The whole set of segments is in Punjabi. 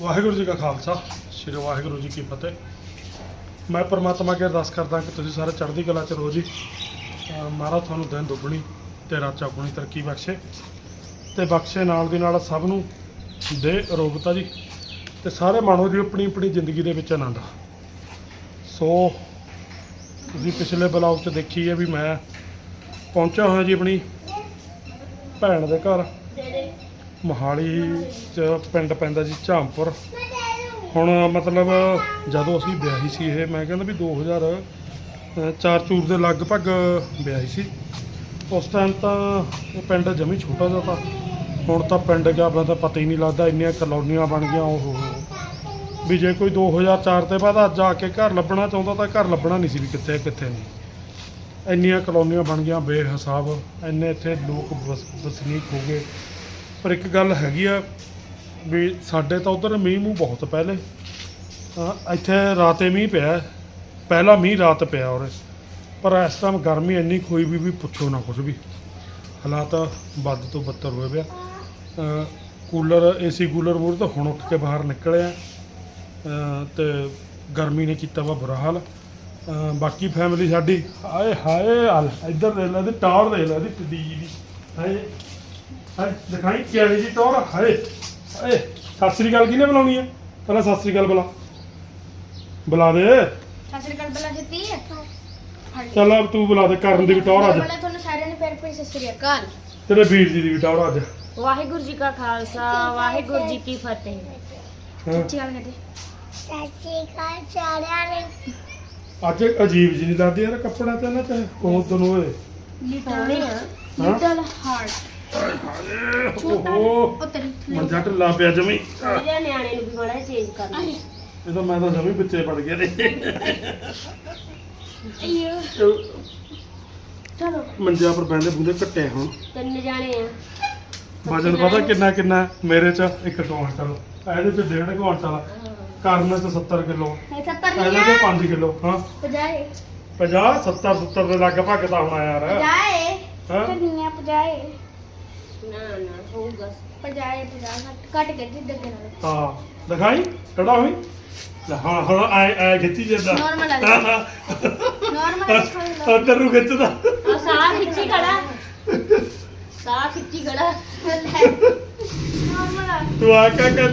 ਵਾਹਿਗੁਰੂ ਜੀ ਕਾ ਖਾਲਸਾ, ਸ੍ਰੀ ਵਾਹਿਗੁਰੂ ਜੀ ਕੀ ਫਤਿਹ। ਮੈਂ ਪਰਮਾਤਮਾ ਅੱਗੇ ਅਰਦਾਸ ਕਰਦਾ ਕਿ ਤੁਸੀਂ ਸਾਰੇ ਚੜ੍ਹਦੀ ਕਲਾ ਚ ਰਹੋ ਜੀ। ਮਹਾਰਾਜ ਤੁਹਾਨੂੰ ਦਿਨ ਦੁੱਗਣੀ ਤੇ ਰਾਤ ਚੌਗੁਣੀ ਤਰੱਕੀ ਬਖਸ਼ੇ ਤੇ ਬਖਸ਼ੇ ਨਾਲ ਦੀ ਨਾਲ ਸਭ ਨੂੰ ਦੇ ਅਰੋਗਤਾ ਜੀ ਤੇ ਸਾਰੇ ਮਾਣੋ ਜੀ ਆਪਣੀ ਆਪਣੀ ਜ਼ਿੰਦਗੀ ਦੇ ਵਿੱਚ ਆਨੰਦ। ਸੋ ਤੁਸੀਂ ਪਿਛਲੇ ਬਲੌਗ 'ਚ ਦੇਖੀ ਹੈ ਵੀ ਮੈਂ ਪਹੁੰਚਿਆ ਹੋਇਆ ਜੀ ਆਪਣੀ ਭੈਣ ਦੇ ਘਰ। ਮੋਹਾਲੀ ਚ ਪਿੰਡ ਪੈਂਦਾ ਜੀ ਝਾਮਪੁਰ ਹੁਣ ਮਤਲਬ ਜਦੋਂ ਅਸੀਂ ਵਿਆਹੀ ਸੀ ਇਹ, ਮੈਂ ਕਹਿੰਦਾ ਵੀ 2004 ਚੂਰ ਦੇ ਲਗਭਗ ਵਿਆਹੀ ਸੀ। ਉਸ ਟਾਈਮ ਤਾਂ ਇਹ ਪਿੰਡ ਜਮੀ ਛੋਟਾ ਜਿਹਾ ਤਾਂ, ਹੁਣ ਤਾਂ ਪਿੰਡ ਗਿਆ ਬੰਦਾ ਪਤਾ ਹੀ ਨਹੀਂ ਲੱਗਦਾ, ਇੰਨੀਆਂ ਕਲੋਨੀਆਂ ਬਣ ਗਈਆਂ, ਉਹ ਵੀ ਜੇ ਕੋਈ 2004 ਤੇ ਬਾਅਦ ਅੱਜ ਆ ਕੇ ਘਰ ਲੱਭਣਾ ਚਾਹੁੰਦਾ ਤਾਂ ਘਰ ਲੱਭਣਾ ਨਹੀਂ ਸੀ ਵੀ ਕਿੱਥੇ ਕਿੱਥੇ ਨਹੀਂ। ਇੰਨੀਆਂ ਕਲੋਨੀਆਂ ਬਣ ਗਈਆਂ ਬੇਹਿਸਾਬ, ਇੰਨੇ ਇੱਥੇ ਲੋਕ ਵਸ, ਵਸਨੀਕ ਹੋ ਗਏ। ਪਰ ਇੱਕ ਗੱਲ ਹੈਗੀ ਆ ਵੀ ਸਾਡੇ ਤਾਂ ਉਧਰ ਮੀਂਹ ਮੂੰਹ ਬਹੁਤ ਪਹਿਲੇ। ਅਹ ਇੱਥੇ ਰਾਤੇ ਮੀਂਹ ਪਿਆ, ਪਹਿਲਾ ਮੀਂਹ ਰਾਤ ਪਿਆ ਔਰ ਪਰ ਇਸ ਟਾਈਮ ਗਰਮੀ ਇੰਨੀ ਖੋਈ ਵੀ ਵੀ ਪੁੱਛੋ ਨਾ ਕੁਝ ਵੀ। ਹਾਲਾਤ ਵੱਧ ਤੋਂ ਬੱਤਰ ਹੋਏ ਪਿਆ ਅਹ ਕੂਲਰ, ਏਸੀ ਕੂਲਰ ਮੂਹਰੇ ਤਾਂ ਹੁਣ ਉੱਠ ਕੇ ਬਾਹਰ ਨਿਕਲਿਆ ਆ। ਤੇ ਗਰਮੀ ਨੇ ਕੀਤਾ ਵਾ ਬੁਰਾ ਹਾਲ। ਬਾਕੀ ਫੈਮਿਲੀ ਸਾਡੀ, ਹਾਏ ਹਾਏ, ਹਲ। ਇੱਧਰ ਦੇਖ ਲੈ, ਇਹਦੀ ਟਾਵਰ ਦੇਖ ਲੈ, ਇਹਦੀ ਟੱਡੀ ਜੀ ਦੀ ਹਾਏ। ਦਿਖਾਈ ਕਿਹੜੀ ਜੀ ਟਾਵਰ ਹਾਏ ਹਾਏ ਸਤਿ ਸ੍ਰੀ ਅਕਾਲ ਕਿਹਨੇ ਬੁਲਾਉਣੀ ਹੈ? ਪਹਿਲਾਂ ਸਤਿ ਸ੍ਰੀ ਅਕਾਲ ਬੁਲਾ। ਬੁਲਾ ਦੇ। ਸਤਿ ਸ਼੍ਰੀ ਅਕਾਲ ਬਲਾ ਜੱਤੀ ਚੱਲ ਅਬ ਤੂੰ ਬੁਲਾ ਦੇ ਕਰਨ ਦੀ ਵੀ ਟਾਵਰ ਅੱਜ। ਬਲਾ ਤੁਹਾਨੂੰ ਸਾਰਿਆਂ ਨੂੰ ਪਿਆਰ ਭਰੀ ਸਤਿ ਸ਼੍ਰੀ ਅਕਾਲ। ਤੇਰੇ ਵੀਰ ਜੀ ਦੀ ਵੀ ਟਾਵਰ ਅੱਜ। ਵਾਹਿਗੁਰੂ ਜੀ ਕਾ ਖਾਲਸਾ ਵਾਹਿਗੁਰੂ ਜੀ ਕੀ ਫਤਿਹ। ਹਾਂ। ਕੀ ਹਾਲ ਹੈ ਅੱਜ ਅਜੀਬ ਜੀ ਨਹੀਂ ਲੱਗਦੀ ਯਾਰ ਕੱਪੜਾ ਤੇ ਨਾ ਚਾਹੇ ਕੋਹ ਤੈਨੂੰ ਓਏ ਲਿਟਲ ਹਾਂ। ਹਾਰਟ ਓਹੋ ਉਹ ਤੇਰੀ ਮੰਜਾ ਢਿੱਲਾ ਪਿਆ ਜਮੀ। ਜਿਹੜੇ ਨਿਆਣੇ ਨੂੰ ਵੀ ਬੜਾ ਚੇਂਜ ਕਰਨਾ ਇਹ ਤਾਂ ਮੈਂ ਤਾਂ ਜਮੀ ਵਿੱਚੇ ਪੜ ਗਿਆ ਤੇ ਅਯੋ ਚਲੋ। ਮੰਜਾ ਪਰ ਬੈੰਦੇ ਬੁੰਦੇ ਘੱਟੇ ਹੁਣ। ਤਿੰਨ ਜਾਣੇ ਆ। ਵਜਨ ਪਤਾ ਕਿੰਨਾ ਕਿੰਨਾ ਮੇਰੇ ਚ 1 ਕੁਆਂਟਲ ਇਹਦੇ ਚ 1.5 ਕੁਆਂਟਲ ਕਰਨ ਚ 70 ਕਿਲੋ ਇਹ 70 ਇਹਦੇ ਚ 5 ਕਿਲੋ ਹਾਂ। ਪਜਾਏ। 50 70 70 ਦੇ ਲਗਭਗ ਤਾਂ ਹੋਣਾ ਯਾਰ। ਪਜਾਏ। ਹਾਂ। ਕਿੰਨੀਆਂ ਪਜਾਏ? ਨਾ ਨਾ ਹੋਊਗਾ। ਪਜਾਏ ਪਜਾ ਕੱਟ ਕੇ ਜਿੱਦ ਕੇ ਨਾਲ। ਹਾਂ ਦਿਖਾਈ ਕਿਹੜਾ ਹੋਈ? ਲੈ ਹੁਣ ਹੁਣ ਆਏ ਆਏ ਖਿੱਚੀ ਜਾਂਦਾ। Normal ਆ ਜਾ। ਨਾਰਮਲ ਦੇਖੋ ਅੰਦਰ ਨੂੰ ਖਿੱਚਦਾ। ਆ ਸਾਹ ਖਿੱਚੀ ਖੜਾ ਸਾਹ ਖਿੱਚੀ ਖੜਾ ਨਾਰਮਲ ਆ। ਤੂੰ ਆ ਕਹਿ ਕੇ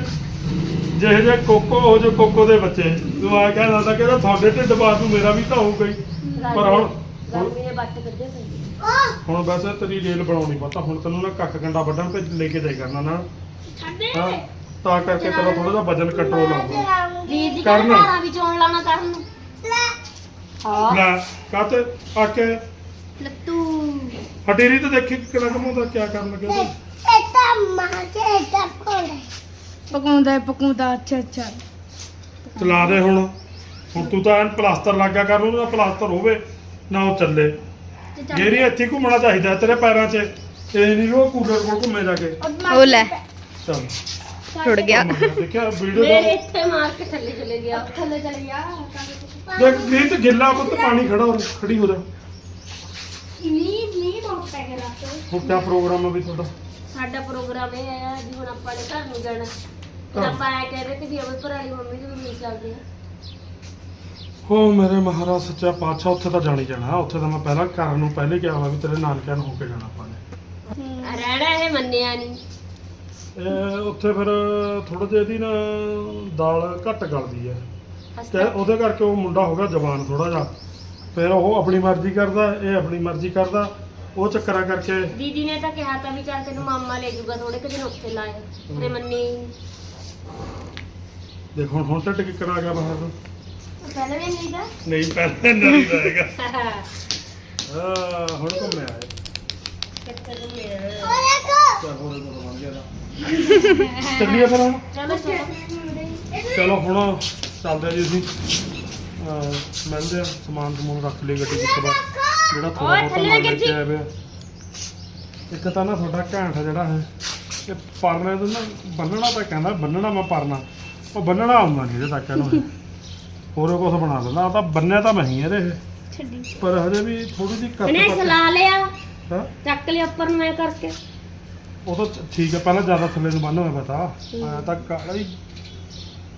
ਜਿਹੇ ਜਿਹੇ ਕੋਕੋ ਹੋ ਜੋ ਕੋਕੋ ਦੇ ਬੱਚੇ। ਤੂੰ ਆ ਕਹਿੰਦਾ ਤੁਹਾਡੇ ਢਿੱਡ ਬਾਤ ਨੂੰ ਮੇਰਾ ਵੀ ਤਾਂ ਹੋਊਗਾ ਹੀ। ਪਰ ਹੁਣ ਗਰਮੀ ਨੇ ਬੱਟ ਕੱਢੇ ਪਏ ਹੁਣ ਵੈਸੇ ਤੇਰੀ ਰੇਲ ਬਣਾਉਣੀ ਪਤਾ ਹੁਣ ਤੈਨੂੰ ਨਾ ਕੱਖ ਕੰਡਾ ਵੱਢਣ ਤੇ ਲੈ ਕੇ ਜਾਈ ਕਰਨਾ ਨਾ ਛੱਡੇ। ਹਾਂ ਤਾਂ ਕਰਕੇ ਤੇਰਾ ਥੋੜਾ ਜਿਹਾ ਵਜਨ ਕੰਟਰੋਲ ਆਊਗਾ। ਵੀਰ ਜੀ ਕਰਨ। ਕਹਿੰਦੇ ਧਾਰਾਂ ਵੀ ਚੋਣ ਲਾਉਣਾ ਕਰਨ ਨੂੰ? ਹਾਂ। ਲੈ ਕਾਤੇ ਆ ਕੇ ਲੱਤੂ ਹਟੇਰੀ ਤੇ ਦੇਖੀ ਕਿਹੜਾ ਕਮਾਉਂਦਾ ਕੀ ਕਰਨ ਲੱਗੇ ਤੂੰ? ਪਕਾਉਂਦਾ ਪਕਾਉਂਦਾ ਅੱਛਾ ਅੱਛਾ। ਚਲਾ ਦੇ ਹੁਣ। ਹੁਣ ਤੂੰ ਤਾਂ ਐਨ ਪਲਾਸਟਰ ਲੱਗਾ ਕਰ ਉਹਦਾ ਪਲਾਸਟਰ ਹੋਵੇ ਨਾ ਉਹ ਚੱਲੇ। ਗੇਰੀ ਇੱਥੇ ਘੁੰਮਣਾ ਚਾਹੀਦਾ ਤੇਰੇ ਪੈਰਾਂ 'ਚ ਇਹ ਨਹੀਂ ਉਹ ਕੂਲਰ ਕੋਲ ਘੁੰਮੇ ਜਾ ਕੇ। ਉਹ ਲੈ। ਚੱਲ। ਛੁੱਟ ਗਿਆ। ਦੇਖਿਆ ਵੀਡੀਓ ਮੇਰੇ ਦਾ ਇੱਥੇ ਮਾਰ ਕੇ ਥੱਲੇ ਚਲੇ ਗਿਆ। ਥੱਲੇ ਚਲ ਗਿਆ। ਦੇਖ ਨਹੀਂ ਤੇ ਗਿੱਲਾ ਪੁੱਤ ਪਾਣੀ ਖੜਾ ਹੋ ਖੜੀ ਹੋ ਜਾ। ਨੀ ਨੀ ਬਹੁਤ ਪੈ ਗਿਆ ਰਾਤ ਹੁਣ ਕਿਆ ਪ੍ਰੋਗਰਾਮ ਹੈ ਵੀ ਤੁਹਾਡਾ? ਸਾਡਾ ਪ੍ਰੋਗਰਾਮ ਇਹ ਹੈ ਜੀ ਹੁਣ ਆਪਾਂ ਨੇ ਘਰ ਨੂੰ ਜਾਣਾ। ਫਿਰ ਹਾਂ। ਆਪਾਂ ਐ ਕਹਿ ਰਹੇ ਕਿ ਵੀ ਅਮਰ ਭਰਾ ਵਾਲੀ ਮੰਮੀ ਦੇ ਵੀ ਮਿਲ ਚੱਲਦੇ ਆ ਹੋ ਮੇਰੇ ਮਹਾਰਾਜ ਸੱਚਾ ਪਾਤਸ਼ਾਹ ਉੱਥੇ ਤਾਂ ਜਾਣੀ ਜਾਣਾ। ਉੱਥੇ ਤਾਂ ਮੈਂ ਪਹਿਲਾਂ ਘਰ ਨੂੰ ਪਹਿਲੇ ਕਿਹਾ ਹੋਇਆ ਵੀ ਤੇਰੇ ਨਾਨਕਿਆਂ ਨੂੰ ਹੋ ਕੇ ਜਾਣਾ ਆਪਾਂ ਨੇ। ਰਹਿਣਾ ਇਹ ਮੰਨਿਆ ਨਹੀਂ ਇਹ ਉੱਥੇ ਫਿਰ ਥੋੜਾ ਜਿਹਾ ਇਹਦੀ ਨਾ ਦਾਲ ਘੱਟ ਗਲਦੀ ਹੈ। ਤੇ ਉਹਦੇ ਕਰਕੇ ਉਹ ਮੁੰਡਾ ਹੋ ਗਿਆ ਜਵਾਨ ਥੋੜਾ ਜਿਹਾ। ਫਿਰ ਉਹ ਆਪਣੀ ਮਰਜ਼ੀ ਕਰਦਾ ਇਹ ਆਪਣੀ ਮਰਜ਼ੀ ਕਰਦਾ। ਉਹ ਚੱਕਰਾਂ ਕਰਕੇ ਦੀਦੀ ਨੇ ਤਾਂ ਕਿਹਾ ਤਾਂ ਵੀ ਚੱਲ ਤੈਨੂੰ ਮਾਮਾ ਲੈ ਜਾਊਗਾ ਥੋੜੇ ਕੁ ਦਿਨ ਉੱਥੇ ਲਾਇਆ। ਤੇ ਮੰਨੀ। ਦੇਖ ਹੁਣ ਹੁਣ ਢਿੱਡ ਕਿੱਕਣ ਆ ਗਿਆ ਬਾਹਰ। ਨੂੰ ਪਹਿਲਾਂ ਵੀ ਨਹੀਂ ਦਾ ਨਹੀਂ ਪਹਿਲੇ ਨਹੀਂ ਰਹੇਗਾ ਹਾਂ ਹੁਣ ਘੁੰਮਿਆ ਹੈ ਕਿੱਥੇ ਨੂੰ ਮਿਲ ਚੱਲ ਹੋਰ ਇਹਦਾ ਬਣ ਗਿਆ ਤਾਂ। ਚੱਲੀਏ ਫਿਰ ਹੁਣ। ਚਲੋ ਚਲੋ। ਚਲੋ ਹੁਣ ਚੱਲਦੇ ਆ ਜੀ ਅਸੀਂ। ਅਹ ਮਿਲਦੇ ਆ ਸਮਾਨ ਸਮੂਨ ਰੱਖ ਲਈ ਗੱਡੀ ਵਿੱਚ ਬਾਅਦ ਜਿਹੜਾ ਥੋੜਾ ਓਏ, ਬਹੁਤਾ ਥੱਲੇ ਮਾਲ ਕੇ ਪਿਆ ਇੱਕ ਤਾਂ ਨਾ ਤੁਹਾਡਾ ਘੈਂਟ ਜਿਹੜਾ ਹੈ ਇਹ ਪਰਨੇ ਤੋਂ ਨਾ ਬੰਨਣਾ ਤਾਂ ਕਹਿੰਦਾ ਬੰਨਣਾ ਮੈਂ ਪਰਨਾ। ਉਹ ਬੰਨਣਾ ਆਉਂਦਾ ਨਹੀਂ ਇਹਦੇ ਤੱਕ ਇਹਨੂੰ। ਹੋਰ ਕੁਝ ਬਣਾ ਲੈਂਦਾ ਉਹ ਤਾਂ ਬੰਨਿਆ ਤਾਂ ਮੈਂ ਹੀ ਇਹਦੇ ਇਹ। ਛੱਡੀ। ਪਰ ਹਜੇ ਵੀ ਥੋੜੀ ਜਿਹੀ ਕੱਟ ਇਹਨੇ ਕੱਟ ਸਲਾ ਲਿਆ। ਹਾਂ? ਚੱਕ ਲਿਆ ਉੱਪਰ ਨੂੰ ਐ ਕਰਕੇ। ਉਹ ਤਾਂ ਠੀਕ ਹੈ ਪਹਿਲਾਂ ਜ਼ਿਆਦਾ ਥੱਲੇ ਨੂੰ ਬੰਨ ਹੋਇਆ ਪਤਾ ਆ ਤਾਂ ਕਾਲਾ ਹੀ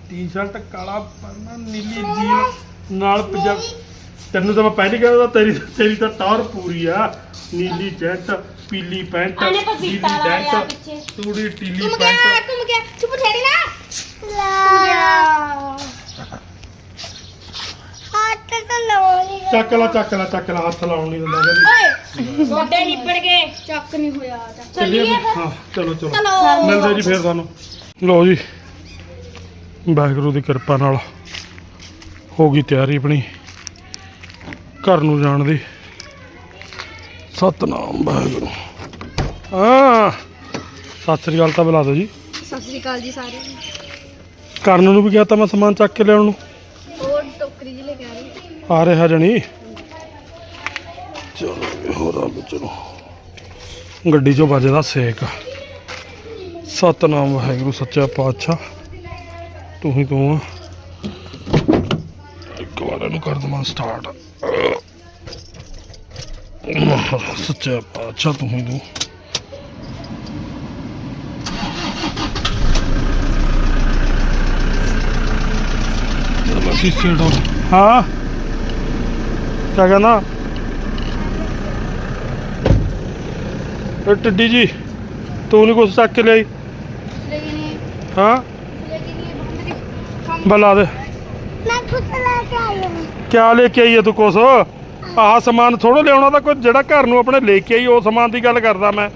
ਟੀ-ਸ਼ਰਟ ਕਾਲਾ ਪਰਨਾ ਨੀਲੀ ਜੀਨ ਨਾਲ ਪੰਜਾਬ ਤੈਨੂੰ ਤਾਂ ਮੈਂ ਪਹਿਲੀ ਕਹਿੰਦਾ ਤੇਰੀ ਤੇਰੀ ਤਾਂ ਟੌਰ ਪੂਰੀ ਆ। ਨੀਲੀ ਜੈਕਟ ਪੀਲੀ ਪੈਂਟ ਆਨੇ ਨੀਲੀ ਪਪੀਤਾ ਪਿੱਛੇ। ਤੂੜੀ ਟੀਲੀ ਘੁੰਮ ਗਿਆ ਪੈਂਟ। ਘੁੰਮ ਗਿਆ। ਚੁੱਪ ਠੇੜੀ ਨਾ। ਲਾ। ਤਾਂ ਚੱਕ ਲਾ ਚੱਕ ਲਾ ਚੱਕ ਲਾ ਹੱਥ ਲਾਉਣ ਨਹੀਂ ਦਿੰਦਾ ਕਹਿੰਦੀ। ਓਏ ਗੋਡੇ ਨਿਪੜ ਗਏ। ਚੱਕ ਨਹੀਂ ਹੋਇਆ ਚੱਲੀਏ ਹਾਂ ਚਲੋ ਚਲੋ। ਚਲੋ। ਮਿਲਦੇ ਜੀ ਫੇਰ ਤੁਹਾਨੂੰ। ਲਓ ਜੀ ਵਾਹਿਗੁਰੂ ਦੀ ਕਿਰਪਾ ਨਾਲ ਹੋ ਗਈ ਤਿਆਰੀ ਆਪਣੀ। ਘਰ ਨੂੰ ਜਾਣ ਦੀ। ਸਤਨਾਮ ਵਾਹਿਗੁਰੂ। ਹਾਂ ਸਤਿ ਸ੍ਰੀ ਅਕਾਲ ਤਾਂ ਬੁਲਾ ਦਿਓ ਜੀ। ਸਤਿ ਸ੍ਰੀ ਅਕਾਲ ਜੀ ਸਾਰਿਆਂ ਨੂੰ। ਕਰਨ ਨੂੰ ਵੀ ਕਿਹਾ ਤਾਂ ਮੈਂ ਸਮਾਨ ਚੱਕ ਕੇ ਲਿਆਉਣ ਨੂੰ ਹੋਰ ਟੋਕਰੀ ਜਿਹੀ ਲੈ ਕੇ ਆ ਰਹੀ ਆ ਰਿਹਾ ਜਣੀ। ਚਲੋ ਹੋਰ ਆ ਚਲੋ। ਗੱਡੀ 'ਚੋਂ ਵੱਜਦਾ ਸੇਕ। ਸਤਨਾਮ ਵਾਹਿਗੁਰੂ ਸੱਚਾ ਪਾਤਸ਼ਾਹ। ਤੂੰ ਹੀ ਤੂੰ ਆ? ਇੱਕ ਵਾਰ ਇਹਨੂੰ ਕਰ ਦਵਾਂ ਸਟਾਰਟ ਸੱਚਾ ਪਾਤਸ਼ਾਹ ਤੂੰ ਹੀ ਤੂੰ ਹਾਂ। ਕਿਆ ਕਹਿੰਦਾ ਇਹ ਟਿੱਡੀ ਜੀ ਤੂੰ ਨਹੀਂ ਕੁਛ ਚੱਕ ਕੇ ਲਈ ਹਾਂ। ਬੁਲਾ ਦੇ। ਮੈਂ ਕੁਝ ਲੈ ਕੇ ਆਈ ਹਾਂ। ਕਿਆ ਲੈ ਕੇ ਆਈ ਹੈ ਤੂੰ ਕੁਛ? ਆਹ ਸਮਾਨ ਥੋੜਾ ਲਿਆਉਣਾ ਤਾਂ ਕੋਈ ਜਿਹੜਾ ਘਰ ਨੂੰ ਆਪਣੇ ਲੈ ਕੇ ਆਈ ਉਹ ਸਮਾਨ ਦੀ ਗੱਲ ਕਰਦਾ ਮੈਂ।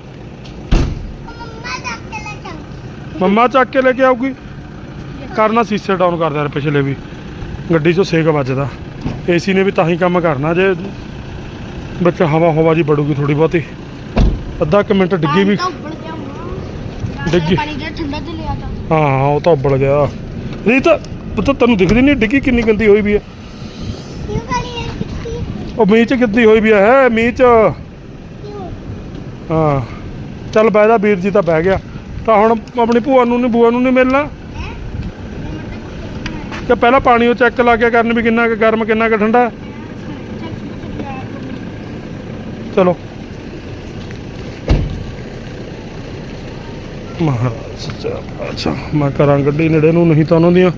ਮੰਮਾ ਚੱਕ ਕੇ ਲੈ ਕੇ ਮੰਮਾ ਚੱਕ ਕੇ ਲੈ ਕੇ ਆਊਗੀ? ਕਰਨਾ ਸੀਸੇ ਡਾਊਨ ਕਰ ਯਾਰ ਪਿਛਲੇ ਵੀ। ਗੱਡੀ 'ਚੋਂ ਸੇਕ ਵੱਜਦਾ। ਏਸੀ ਨੇ ਵੀ ਤਾਂ ਹੀ ਕੰਮ ਕਰਨਾ ਜੇ। ਵਿੱਚ ਹਵਾ ਹਵਾ ਜੀ ਬੜੂਗੀ ਥੋੜੀ ਬਹੁਤੀ। ਅੱਧਾ ਕੁ ਮਿੰਟ ਡਿੱਗੀ ਵੀ। ਡਿੱਗੀ। ਪਾਣੀ ਜਿਹੜਾ ਠੰਡਾ ਚ ਲਿਆ ਤਾਂ। ਹਾਂ ਉਹ ਤਾਂ ਉੱਬਲ ਗਿਆ। ਨਹੀਂ ਤਾਂ ਪਤਾ ਤੈਨੂੰ ਦਿਖਦੀ ਨਹੀਂ ਡਿੱਗੀ ਕਿੰਨੀ ਗੰਦੀ ਹੋਈ ਵੀ ਹੈ। ਉਹ ਮੀਂਹ 'ਚ ਗਿੱਦੀ ਹੋਈ ਵੀ ਹੈ ਮੀਂਹ 'ਚ। ਹਾਂ। ਚੱਲ ਬਹਿ ਜਾ ਵੀਰ ਜੀ ਤਾਂ ਬਹਿ ਗਿਆ। ਤਾਂ ਹੁਣ ਆਪਣੀ ਭੂਆ ਨੂੰ ਨਹੀਂ ਬੂਆ ਨੂੰ ਨਹੀਂ ਮਿਲਣਾ। ਕਿ ਪਹਿਲਾਂ ਪਾਣੀ ਉਹ ਚੈੱਕ ਲਾ ਕੇ ਕਰਨ ਵੀ ਕਿੰਨਾ ਕੁ ਗਰਮ, ਕਿੰਨਾ ਕੁ ਠੰਡਾ। ਚਲੋ। ਮਹਾਰਾਜ, ਸੱਚਾ ਅੱਛਾ ਮੈਂ ਕਰਾਂ ਗੱਡੀ ਨੇੜੇ ਨੂੰ ਨਹੀਂ ਤਾਂ ਉਹਨਾਂ ਦੀਆਂ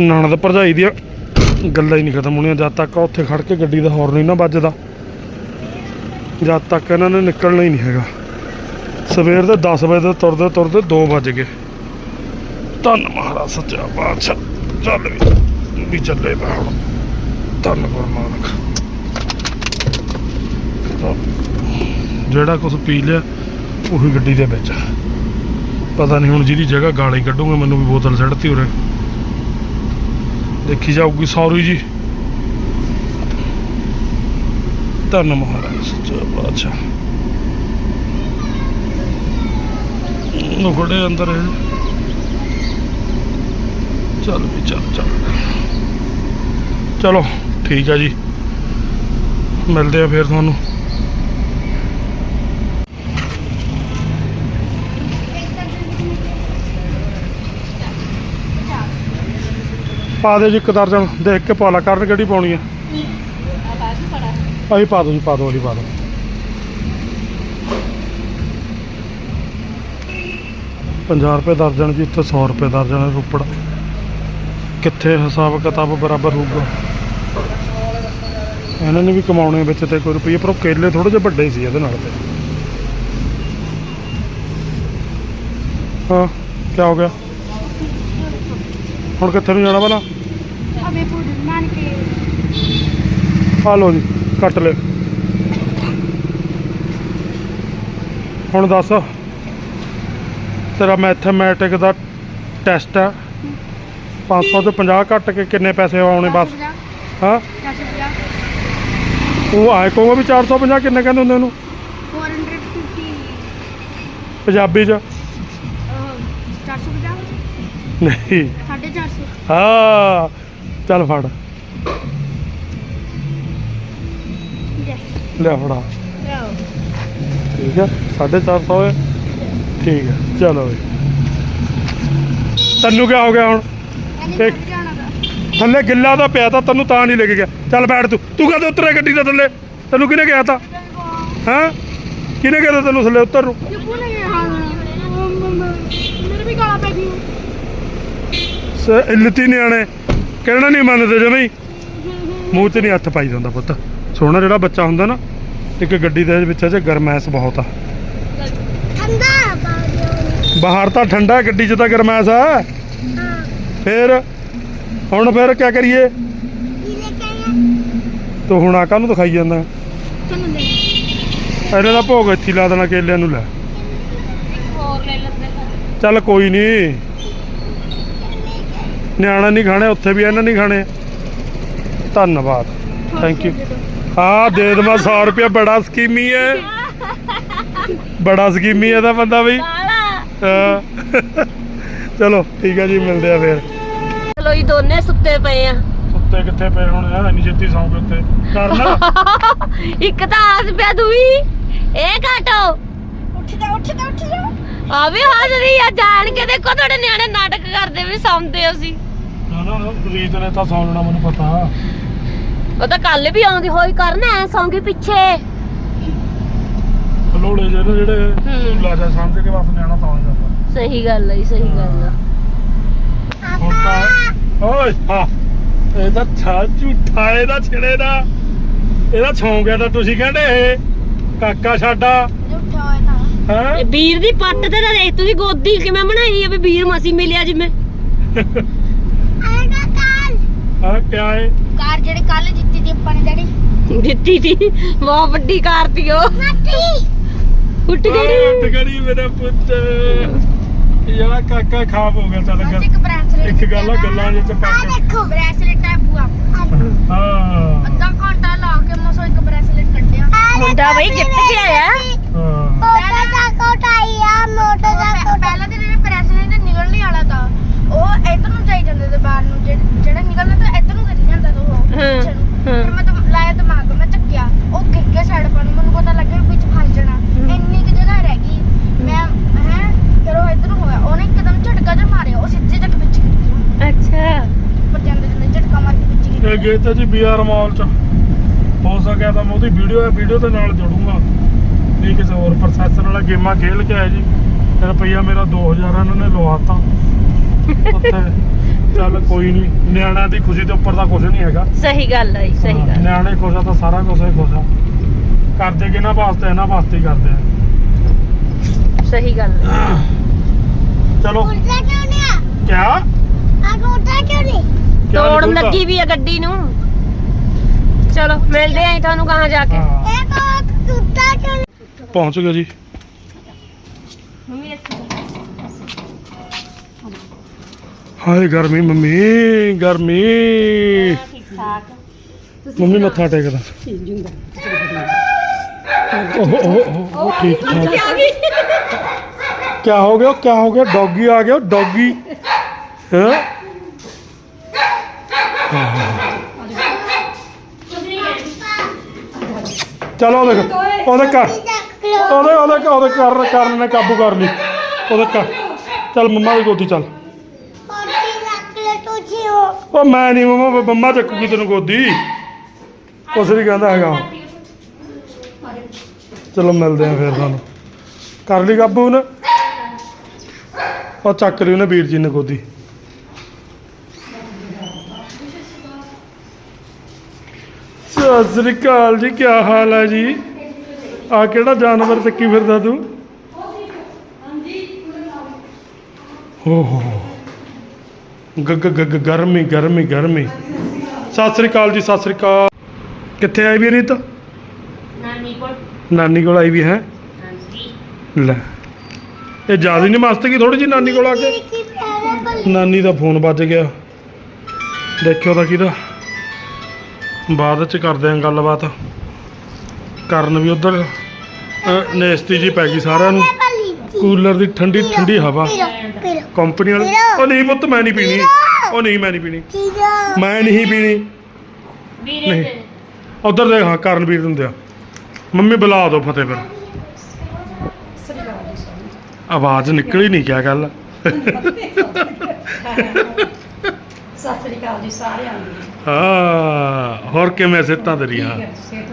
ਨਣਦ ਭਰਜਾਈ ਦੀਆਂ ਗੱਲਾਂ ਹੀ ਨਹੀਂ ਖਤਮ ਹੋਣੀਆਂ। ਜਦ ਤੱਕ ਉੱਥੇ ਖੜ ਕੇ ਗੱਡੀ ਦਾ ਹੌਰਨ ਨਹੀਂ ਨਾ ਵੱਜਦਾ, ਜਦ ਤੱਕ ਇਹਨਾਂ ਨੇ ਨਿਕਲਣਾ ਹੀ ਨਹੀਂ ਹੈਗਾ। ਸਵੇਰ ਦੇ 10 ਵਜੇ ਦੇ ਤੁਰਦੇ ਤੁਰਦੇ 2 ਵੱਜ ਗਏ। ਧੰਨ ਮਹਾਰਾਜ, ਸੱਚਾ ਪਾਤਸ਼ਾਹ। ਚੱਲ ਵੀ ਵੀ ਚੱਲੇ ਪਾ ਹੁਣ ਧੰਨ ਗੁਰੂ ਨਾਨਕ। ਜਿਹੜਾ ਕੁਝ ਪੀ ਲਿਆ, ਉਹੀ ਗੱਡੀ ਦੇ ਵਿੱਚ। ਪਤਾ ਨਹੀਂ ਹੁਣ ਜਿਹਦੀ ਜਗ੍ਹਾ ਗਾਲੀ ਕੱਢੂਗਾ, ਮੈਨੂੰ ਵੀ ਬੋਤਲ ਸੜਤੀ ਉਰੇ। ਦੇਖੀ ਜਾਊਗੀ ਸੌਰੀ ਜੀ। ਧੰਨ ਮਹਾਰਾਜ, ਸੱਚਾ ਪਾਤਸ਼ਾਹ। ਨੁਕੜੇ ਅੰਦਰ ਹੈ ਚੱਲ ਵੀ ਚੱਲ ਚੱਲ। ਚਲੋ, ਠੀਕ ਆ ਜੀ। ਮਿਲਦੇ ਆ ਫਿਰ ਤੁਹਾਨੂੰ। ਪਾ ਦੇ ਜੀ ਇੱਕ ਦਰਜਨ। ਦੇਖ ਕੇ ਪਾ ਲਾ। ਕਰਨ ਕਿਹੜੀ ਪਾਉਣੀ ਆ? ਆਹੀ ਪਾ ਦੋ ਜੀ, ਪਾ ਦੋ ਵਾਲੀ ਪਾ ਦੋ ਪੰਜਾਹ ਰੁਪਏ ਦਰਜਨ ਜੀ, ਇੱਥੇ 100 ਰੁਪਏ ਦਰਜਨ ਰੋਪੜ। ਕਿੱਥੇ ਹਿਸਾਬ ਕਿਤਾਬ ਬਰਾਬਰ ਹੋਊਗਾ? ਇਹਨਾਂ ਨੇ ਵੀ ਕਮਾਉਣੇ ਵਿੱਚ ਤੇ ਕੋਈ ਰੁਪਈਏ ਪਰ ਉਹ ਕੇਲੇ ਥੋੜੇ ਜਿਹੇ ਵੱਡੇ ਸੀ ਇਹਦੇ ਨਾਲ ਤੇ। ਹਾਂ ਕੀ ਹੋ ਗਿਆ? ਹੁਣ ਕਿੱਥੇ ਨੂੰ ਜਾਣਾ ਭਲਾ? ਅਬੇ ਪੂਰੀ ਮਾਨ ਕੇ ਆ ਲਓ ਜੀ ਕੱਟ ਲੈ। ਹੁਣ ਦੱਸ ਤੇਰਾ ਮੈਥਮੈਟਿਕ ਦਾ ਟੈਸਟ ਹੈ 500 ਤੇ 50 ਕੱਟ ਕੇ ਕਿੰਨੇ ਪੈਸੇ ਆਉਣੇ ਬਸ? ਹਾਂ? 450 ਉਹ ਆਏ ਕਹੂੰਗਾ ਵੀ 450 ਕਿੰਨੇ ਕਹਿੰਦੇ ਹੁੰਦੇ ਉਹਨੂੰ? 450 ਪੰਜਾਬੀ 'ਚ? 450 ਨਹੀਂ। 450 ਹਾਂ। ਚੱਲ ਫੜ। ਲੈ ਫੜਾ। ਠੀਕ ਹੈ? 450 ਹੈ? ਠੀਕ ਹੈ। ਚਲੋ ਤੈਨੂੰ ਕੀ ਹੋ ਗਿਆ ਹੁਣ? ਥੱਲੇ ਗਿੱਲਾ ਦਾ ਪਿਆ ਤਾਂ ਤੈਨੂੰ ਤਾਂ ਨਹੀਂ ਲੱਗ ਗਿਆ। ਚੱਲ ਬੈਠ ਤੂੰ। ਤੂੰ ਕਦੋਂ ਉਤਰਿਆ ਗੱਡੀ ਦਾ ਥੱਲੇ? ਤੈਨੂੰ ਕਿਹਨੇ ਕਿਹਾ ਤਾ? ਹਾਂ? ਕਿਹਨੇ ਕਿਹਾ ਤੈਨੂੰ ਥੱਲੇ ਉਤਰ ਨੂੰ? ਇਲਤੀ ਨਿਆਣੇ। ਕਹਿਣਾ ਨਹੀਂ ਮੰਨਦੇ ਜਮਈ ਮੂੰਹ 'ਚ ਨਹੀਂ ਹੱਥ ਪਾਈ ਜਾਂਦਾ ਪੁੱਤ। ਸੋਹਣਾ ਜਿਹੜਾ ਬੱਚਾ ਹੁੰਦਾ ਨਾ ਇੱਕ ਗੱਡੀ ਦੇ ਵਿੱਚ ਅਜੇ ਗਰਮੈਸ ਬਹੁਤ ਆ। ਠੰਡਾ ਬਾਹਰ। ਤਾਂ ਠੰਡਾ ਗੱਡੀ 'ਚ ਤਾਂ ਗਰਮੈਸ ਆ। ਫੇਰ ਹੁਣ ਫੇਰ ਕੀ ਕਰੀਏ? ਤੂੰ ਹੁਣ ਆ ਕਾਹਨੂੰ ਦਿਖਾਈ ਜਾਂਦਾ। ਤੈਨੂੰ ਦੇ ਇਹਨੇ ਦਾ ਭੋਗ ਇੱਥੇ ਲਾ ਦੇਣਾ ਕੇਲਿਆਂ ਨੂੰ ਲੈ। ਹੋਰ ਲੈ ਲੈਂਦੇ ਚੱਲ ਕੋਈ ਨਹੀਂ ਨਿਆਣਾ ਨਹੀਂ ਖਾਣੇ ਉੱਥੇ ਵੀ ਇਹਨਾਂ ਨਹੀਂ ਖਾਣੇ। ਧੰਨਵਾਦ। ਥੈਂਕ ਯੂ ਹਾਂ ਦੇ ਦਮਾ 100 ਰੁਪਇਆ ਬੜਾ ਸਕੀਮੀ ਹੈ। ਬੜਾ ਸਕੀਮੀ ਹੈ ਦਾ ਬੰਦਾ ਬਈ ਹਾਂ। ਚਲੋ ਠੀਕ ਹੈ ਜੀ ਮਿਲਦੇ ਆ ਫੇਰ। ਜੀ ਦੋਨੇ ਸੁੱਤੇ ਪਏ ਆ। ਸੁੱਤੇ ਕਿੱਥੇ ਪਏ ਹੁਣ ਆ? ਇੰਨੀ ਛੇਤੀ ਸੌਂ ਕੇ ਉੱਤੇ ਕਰਨਾ ਇੱਕ ਤਾਂ ਆਸ ਪਿਆ ਦੂਈ ਇਹ ਘਾਟੋ। ਉੱਠ ਜਾ ਉੱਠ ਜਾ ਉੱਠ ਜਾ। ਆ ਵੀ ਹਾਜ਼ਰੀ ਆ ਜਾਣ ਕੇ ਦੇਖੋ ਤੁਹਾਡੇ ਨਿਆਣੇ ਨਾਟਕ ਕਰਦੇ ਵੀ ਸੌਂਦੇ ਅਸੀਂ। ਨਾ ਨਾ ਰੀਤ ਨੇ ਤਾਂ ਸੌਂ ਲੈਣਾ ਮੈਨੂੰ ਪਤਾ। ਉਹ ਤਾਂ ਕੱਲ ਵੀ ਆਉਂਦੀ ਹੋਈ ਕਰਨਾ ਐ ਸੌਂਗੀ ਪਿੱਛੇ। ਲੋੜੇ ਜਿਹੜੇ ਜਿਹੜੇ ਹੂੰ। ਲਾਜਾ ਸਮਝ ਕੇ ਬਸ ਨਿਆਣਾ ਸੌਂ ਜਾਂਦਾ। ਸਹੀ ਗੱਲ ਹੈ ਸਹੀ ਗੱਲ ਆ। ਹੁਣ ਤਾਂ ਓਏ ਹਾਂ ਇਹ ਤਾਂ ਛਾ ਝੂਠਾ ਇਹਦਾ ਛਿੜੇ ਦਾ। ਇਹਦਾ ਛੌਂਕਿਆ ਤਾਂ ਤੁਸੀਂ ਕਹਿੰਦੇ ਇਹ ਕਾਕਾ ਸਾਡਾ। ਉੱਠਾ ਹੋਇਆ ਤਾਂ। ਹੈ? ਇਹ ਵੀਰ ਦੀ ਪੱਟ ਤੇ ਤਾਂ ਦੇਖ ਤੁਸੀਂ ਗੋਦੀ ਕਿਵੇਂ ਬਣਾਈ ਆ ਵੀ ਵੀਰ ਮਸੀ ਮਿਲਿਆ ਜਿਵੇਂ। ਆਏਗਾ ਕੱਲ। ਹਾਂ ਕਿਆ ਹੈ ਕਾਰ ਜਿਹੜੇ ਕੱਲ ਜਿੱਤੀ ਦੀ ਆਪਾਂ ਨੇ ਜਿਹੜੀ। ਦਿੱਤੀ ਦੀ ਬਹੁਤ ਵੱਡੀ ਕਾਰ ਤੀ ਉਹ। ਮੱਤੀ ਉੱਠ ਉੱਠ ਗਈ ਗੜੀ ਮੇਰਾ ਪੁੱਤ। ਯਾਰ ਕਾਕਾ ਖਾਬ ਹੋ ਗਿਆ ਚੱਲ ਬਸ ਗੱਲ ਇੱਕ ਬ੍ਰੈਸਲੇਟ ਇੱਕ ਗੱਲ ਆ ਗੱਲਾਂ ਜਿਹੇ ਚ ਪਾ ਆ ਕੇ ਦੇਖੋ ਬ੍ਰੈਸਲੇਟ ਹੈ ਬੂਆ ਹਾਂ। ਅੱਧਾ ਘੰਟਾ ਲਾ ਕੇ ਮਸੋ ਇੱਕ ਬ੍ਰੈਸਲੇਟ ਕੱਢਿਆ। ਮੁੰਡਾ ਬਈ ਗਿਫਟ ਕੇ ਆਇਆ। ਹਾਂ। ਮੋਟਰ ਦਾ ਕੋਟ ਆਇਆ ਮੋਟਰ ਦਾ ਕੋਟ। ਪਹਿਲਾਂ ਤੇ ਜਿਹੜੇ ਬ੍ਰੈਸਲੇਟ ਨਿਕਲਣ ਨਹੀਂ ਵਾਲਾ ਤਾਂ। ਉਹ ਇੱਧਰ ਨੂੰ ਜਾਈ ਜਾਂਦੇ ਤੇ ਬਾਹਰ ਨੂੰ। ਜਿਹੜੇ- ਜਿਹੜਾ ਨਿਕਲਣਾ ਤਾਂ ਇੱਧਰ ਨੂੰ ਕਰੀ ਜਾਂਦਾ ਤਾਂ ਉਹ ਪਿੱਛੇ ਨੂੰ। ਹਾਂ। ਫਿਰ ਮੈਂ ਤਾਂ ਲਾਇਆ ਦਿਮਾਗ ਮੈਂ ਚੱਕਿਆ। ਉਹ ਗਿਰ ਗਿਆ ਸਾਈਡ ਪਰ ਨੂੰ ਮੈਨੂੰ ਪਤਾ ਲੱਗਿਆ ਵੀ ਵਿੱਚ ਫਸ ਜਾਣਾ। ਇੰਨੀ ਕਿ ਜਗ੍ਹਾ ਰਹਿ ਗਈ। ਮੈਂ ਫਿਰ ਉਹ ਇੱਧਰ ਨੂੰ ਹੋਇਆ। ਉਹਨੇ ਇੱਕਦਮ ਝਟਕਾ ਜਿਹਾ ਮਾਰਿਆ ਉਹ ਸਿੱਧੇ ਤੱਕ ਵਿੱਚ ਗਿਰ ਗਿਆ। ਅੱਛਾ। ਪਰ ਜਾਂਦੇ ਜਾਂਦੇ ਝਟਕਾ ਮਾਰ ਕੇ ਵਿੱਚ ਗਿਰ ਇਹ ਗਏ ਤਾਂ ਜੀ ਬੀਆਰ ਮਾਲ ਚ। ਹੋ ਸਕਿਆ ਤਾਂ ਮੈਂ ਉਹਦੀ ਵੀਡੀਓ ਹੈ ਵੀਡੀਓ ਦੇ ਨਾਲ ਜੋੜੂੰਗਾ। ਨਹੀਂ ਕਿਸੇ ਹੋਰ ਪ੍ਰੋਸੈਸਰ ਵਾਲਾ ਗੇਮਾਂ ਖੇਲ ਕੇ ਆਇਆ ਜੀ। ਤੇ ਰੁਪਈਆ ਮੇਰਾ 2000 ਇਹਨਾਂ ਨੇ ਲਵਾਤਾ। ਉੱਥੇ ਚੱਲ ਕੋਈ ਨਹੀਂ ਨਿਆਣਿਆਂ ਦੀ ਖੁਸ਼ੀ ਦੇ ਉੱਪਰ ਤਾਂ ਕੁਝ ਨਹੀਂ ਹੈਗਾ। ਸਹੀ ਗੱਲ ਹੈ ਸਹੀ ਹਾਂ, ਗੱਲ ਨਿਆਣੇ ਖੁਸ਼ ਆ ਤਾਂ ਸਾਰਾ ਕੁਝ ਹੀ ਖੁਸ਼ ਆ। ਕਰਦੇ ਕਿਹਨਾਂ ਵਾਸਤੇ ਇਹਨਾਂ ਵਾਸਤੇ ਹੀ ਕਰਦੇ ਆ। ਸਹੀ ਗੱਲ ਹੈ। ਚਲੋ। ਉਲਟਾ ਕਿਉਂ ਨਹੀਂ ਆ? ਕਿਆ? ਆ ਉਲਟਾ ਕਿਉਂ ਨਹੀਂ? ਕਿਆ ਖੁੱਲ੍ਹਦਾ? ਲੱਗੀ ਵੀ ਆ ਗੱਡੀ ਨੂੰ। ਚਲੋ ਮਿਲਦੇ ਆਂ ਤੁਹਾਨੂੰ ਕਹਾਂ ਜਾ ਕੇ। ਹਾਂ, ਇਹ ਤਾਂ ਉਲਟਾ ਕਿਉਂ ਨਹੀਂ? ਪਹੁੰਚ ਗਏ ਜੀ। ਮੰਮੀ ਹਾਏ ਗਰਮੀ ਮੰਮੀ ਗਰਮੀ। ਠੀਕ ਠਾਕ ਮੰਮੀ ਮੱਥਾ ਟੇਕਦਾ ਓਹ ਓਹ ਓਹ ਠੀਕ ਠਾਕ। क्या हो गया क्या हो गया डॉगी आ गया डॉगी हैं ਚਲੋ ਉਹਦੇ ਉਹਦੇ ਕਰ ਉਹਦੇ ਉਹਦੇ ਉਹਦੇ ਕਰ ਕਰਨ ਨੇ ਕਾਬੂ ਕਰ ਲਈ ਉਹਦੇ ਕਰ ਚੱਲ ਮੰਮਾ ਦੀ ਗੋਦੀ ਚੱਲ ਪੋਟੀ ਰੱਖ ਲੈ ਤੁਸੀਂ ਉਹ ਉਹ ਮੈਂ ਨਹੀਂ ਮੰਮਾ ਮੰਮਾ ਚੱਕੂਗੀ ਤੈਨੂੰ ਗੋਦੀ ਕੁਛ ਨਹੀਂ ਕਹਿੰਦਾ ਹੈਗਾ ਉਹ। ਚਲੋ ਮਿਲਦੇ ਆ ਫਿਰ ਤੁਹਾਨੂੰ ਕਰ ਲਈ ਕਾਬੂ ਨੇ ਉਹ ਚੱਕ ਲਈ ਉਹਨੇ ਵੀਰ ਜੀ ਨੇ ਗੋਦੀ। ਸਤਿ ਸ੍ਰੀ ਅਕਾਲ ਜੀ ਕੀ ਹਾਲ ਹੈ ਜੀ? ਆ ਕਿਹੜਾ ਜਾਨਵਰ ਚੱਕੀ ਫਿਰਦਾ ਤੂੰ? ਹੋ ਹੋ ਗ ਗ ਗ ਗ- ਗਰਮੀ ਗਰਮੀ ਗਰਮੀ। ਸਤਿ ਸ੍ਰੀ ਅਕਾਲ ਜੀ ਸਤਿ ਸ੍ਰੀ ਅਕਾਲ। ਕਿੱਥੇ ਆਈ ਵੀ ਰੀਤ ਨਾਨੀ ਕੋਲ। ਨਾਨੀ ਕੋਲ ਆਈ ਵੀ ਹੈ। ਲੈ। ਇਹ ਜ਼ਿਆਦਾ ਨਹੀਂ ਮਸਤ ਕੀ ਥੋੜੀ ਜੀ ਨਾਨੀ ਕੋਲ ਆ ਕੇ। ਨਾਨੀ ਦਾ ਫੋਨ ਵੱਜ ਗਿਆ। ਦੇਖਿਓ ਤਾਂ ਕਿਹਦਾ। ਬਾਅਦ ਚ ਕਰਦੇ ਆਂ ਗੱਲਬਾਤ। ਕਰਨ ਵੀ ਉਧਰ ਨੇਸਤੀ ਜੀ ਪੈ ਗਈ ਸਾਰਿਆਂ ਨੂੰ। ਕੂਲਰ ਦੀ ਠੰਡੀ ਠੰਡੀ ਹਵਾ। ਕੰਪਨੀ ਵਾਲੇ ਉਹ ਨਹੀਂ ਪੁੱਤ ਮੈਂ ਨਹੀਂ ਪੀਣੀ। ਉਹ ਨਹੀਂ ਮੈਂ ਨਹੀਂ ਪੀਣੀ। ਮੈਂ ਨਹੀਂ ਪੀਣੀ। ਵੀਰੇ ਨਹੀਂ। ਉਧਰ ਦੇਖ ਹਾਂ ਕਰਨਵੀਰ ਨੂੰ ਦਿਆ ਮੰਮੀ ਬੁਲਾ ਦਿਓ ਫਤਿਹ ਫਿਰ। ਆਵਾਜ਼ ਨਿਕਲੀ ਨਹੀਂ ਕਿਆ ਗੱਲ। ਸਤਿ ਸ੍ਰੀ ਅਕਾਲ ਜੀ ਸਾਰਿਆਂ ਨੂੰ। ਹਾਂ ਹੋਰ ਕਿਵੇਂ ਸਿੱਤਾਂ ਤੇਰੀਆਂ? ਠੀਕ ਸਿਹਤ?